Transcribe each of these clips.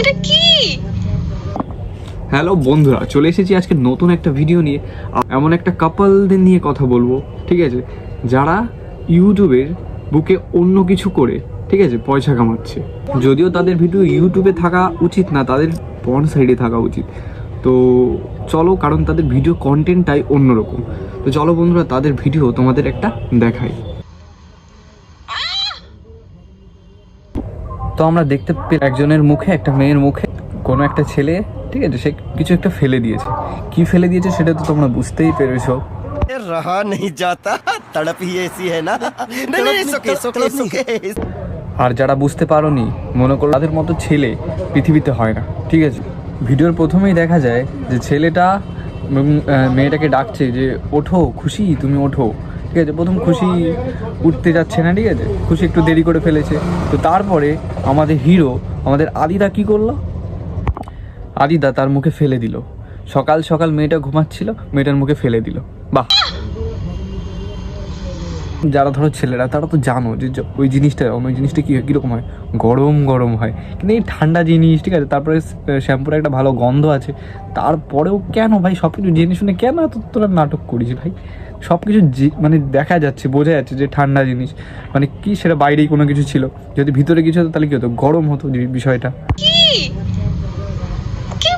এটা কি? হ্যালো বন্ধুরা, চলে এসেছি আজকে নতুন একটা ভিডিও নিয়ে। এমন একটা কাপলদের নিয়ে কথা বলব, ঠিক আছে? যারা ইউটিউবের বুকে অন্য কিছু করে, ঠিক আছে, পয়সা কামাচ্ছে। যদিও তাদের ভিডিও ইউটিউবে থাকা উচিত না, তাদের পন সাইডে থাকা উচিত। তো চলো, কারণ তাদের ভিডিও কন্টেন্টটাই অন্যরকম। তো চলো বন্ধুরা, তাদের ভিডিও তোমাদের একটা দেখাই। তো আমরা দেখতে পে একজনের মুখে একটা মেয়ের মুখে কোনো একটা ছেলে ঠিক আছে সে কিছু একটা ফেলে দিয়েছে কি ফেলে দিয়েছে সেটা তো তোমরা বুঝতেই পেরেছো रहा नहीं जाता तड़प ही ऐसी है ना नहीं नहीं सुके सुके सुके আর যারা বুঝতে পারোনি মনে করো তাদের মতো ছেলে পৃথিবীতে হয় না ঠিক আছে ভিডিওর প্রথমেই দেখা যায় যে ছেলেটা উম, আহ, মেয়েটাকে ডাকছে যে ওঠো খুশি তুমি ওঠো ঠিক আছে, প্রথম খুশি উঠতে যাচ্ছে না, ঠিক আছে? খুশি একটু দেরি করে ফেলেছে। তো তারপরে আমাদের হিরো, আমাদের আদিদা কি করল? আদিদা তার মুখে ফেলে দিল। সকাল সকাল মেয়েটা ঘুমাচ্ছিল, মেয়েটার মুখে ফেলে দিল। বাহ! যারা ধরো ছেলেরা, তারা তো জানো যে ওই জিনিসটা ওই জিনিসটা কী হয়, কীরকম হয়? গরম গরম হয়। কিন্তু এই ঠান্ডা জিনিস, ঠিক আছে? তারপরে শ্যাম্পুর একটা ভালো গন্ধ আছে। তারপরেও কেন ভাই? সব কিছু জেনে শুনে কেন এত তোরা নাটক করিস ভাই? সব কিছু মানে দেখা যাচ্ছে, বোঝা যাচ্ছে যে ঠান্ডা জিনিস। মানে কি সেটা বাইরেই কোনো কিছু ছিল? যদি ভিতরে কিছু হতো তাহলে কী হতো? গরম হতো বিষয়টা কি কি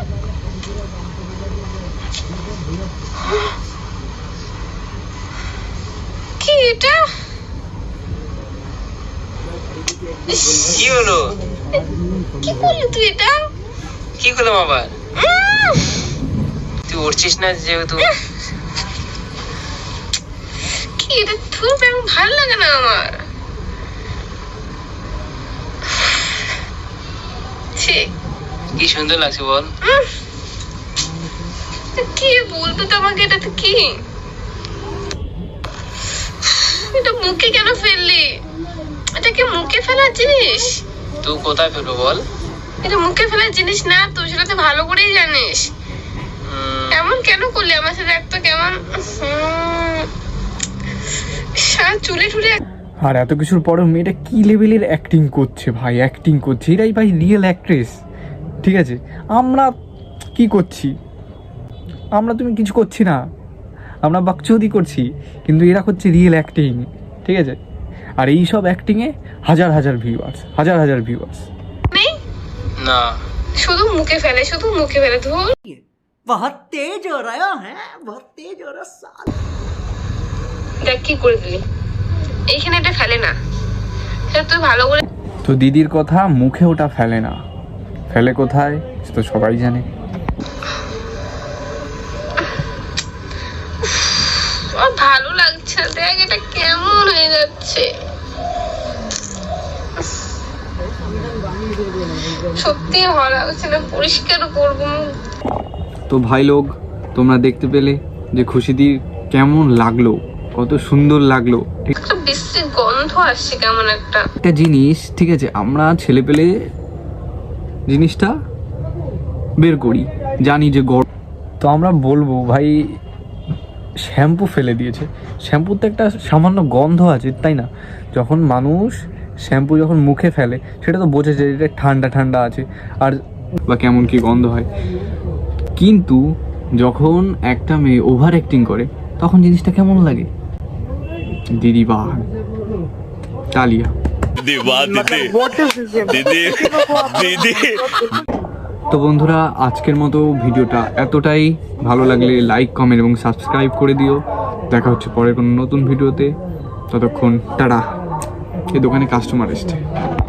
কি এটা? কি হলো? কি করলি তুই এটা? কি করলাম আবার? তুই উঠছিস না যেহেতু। কি এটা ব্যাং ভালো লাগে না আমার। কি সুন্দর লাগছে বল। কি বলতো তো আমাকে এটা তো কি? এটা মুখে কেন ফেললি? এটা কি মুখে ফেলার জিনিস? তুই কোথায় ফেলব বল? এটা মুখে ফেলার জিনিস না তুই সেটা তো ভালো করেই জানিস। এমন কেন করলি? আমার সাথে একটা কেমন। চুলে টুলে আর এত কিছুর পরেও মেয়েটা কি লেভেলের অ্যাক্টিং করছে ভাই? অ্যাক্টিং করছে। এরাই ভাই রিয়েল অ্যাক্ট্রেস ঠিক আছে? আমরা কি করছি? আমরা তুমি কিছু করছি না। আমরা বাকচৌদি করছি কিন্তু এরা হচ্ছে রিয়েল অ্যাক্টিং ঠিক আছে? আর এই সব অ্যাক্টিংয়ে হাজার হাজার ভিউয়ার্স হাজার হাজার ভিউয়ার্স না। শুধু মুখে ফেলে শুধু মুখে ফেলে ধুর। বহুত তেজ হো রহা হ্যাঁ বহুত তেজ হো রহা সাল দেখ কি করে দিলি এইখানে এটা ফেলে না। সেটা তুই ভালো করে তো দিদির কথা মুখে ওটা ফেলে না। ফেলে কোথায়? সেটা সবাই জানে। যাচ্ছে। সত্যি ভালো লাগছে না পরিষ্কার করব। তো ভাই লোক তোমরা দেখতে পেলে যে খুশিদির কেমন লাগল কত সুন্দর লাগল। ঠিক বিশ্রী গন্ধ আসছে কেমন একটা। একটা জিনিস ঠিক আছে আমরা ছেলে পেলে জিনিসটা বের করি জানি যে গরম তো আমরা বলব ভাই শ্যাম্পু ফেলে দিয়েছে। শ্যাম্পুতে একটা সামান্য গন্ধ আছে তাই না? যখন মানুষ শ্যাম্পু যখন মুখে ফেলে সেটা তো বোঝে যে এটা ঠান্ডা ঠান্ডা আছে আর বা কেমন কি গন্ধ হয়। কিন্তু যখন একটা মেয়ে ওভার অ্যাক্টিং করে তখন জিনিসটা কেমন লাগে? দিদি বা তালিয়া। দিদি দিদি। দিদি তো বন্ধুরা, আজকের মতো ভিডিওটা এতটাই। ভালো লাগলে লাইক কমেন্ট এবং সাবস্ক্রাইব করে দিও। দেখা হচ্ছে পরের কোনো নতুন ভিডিওতে। ততক্ষণ, টাটা। এই দোকানে কাস্টমার এসছে।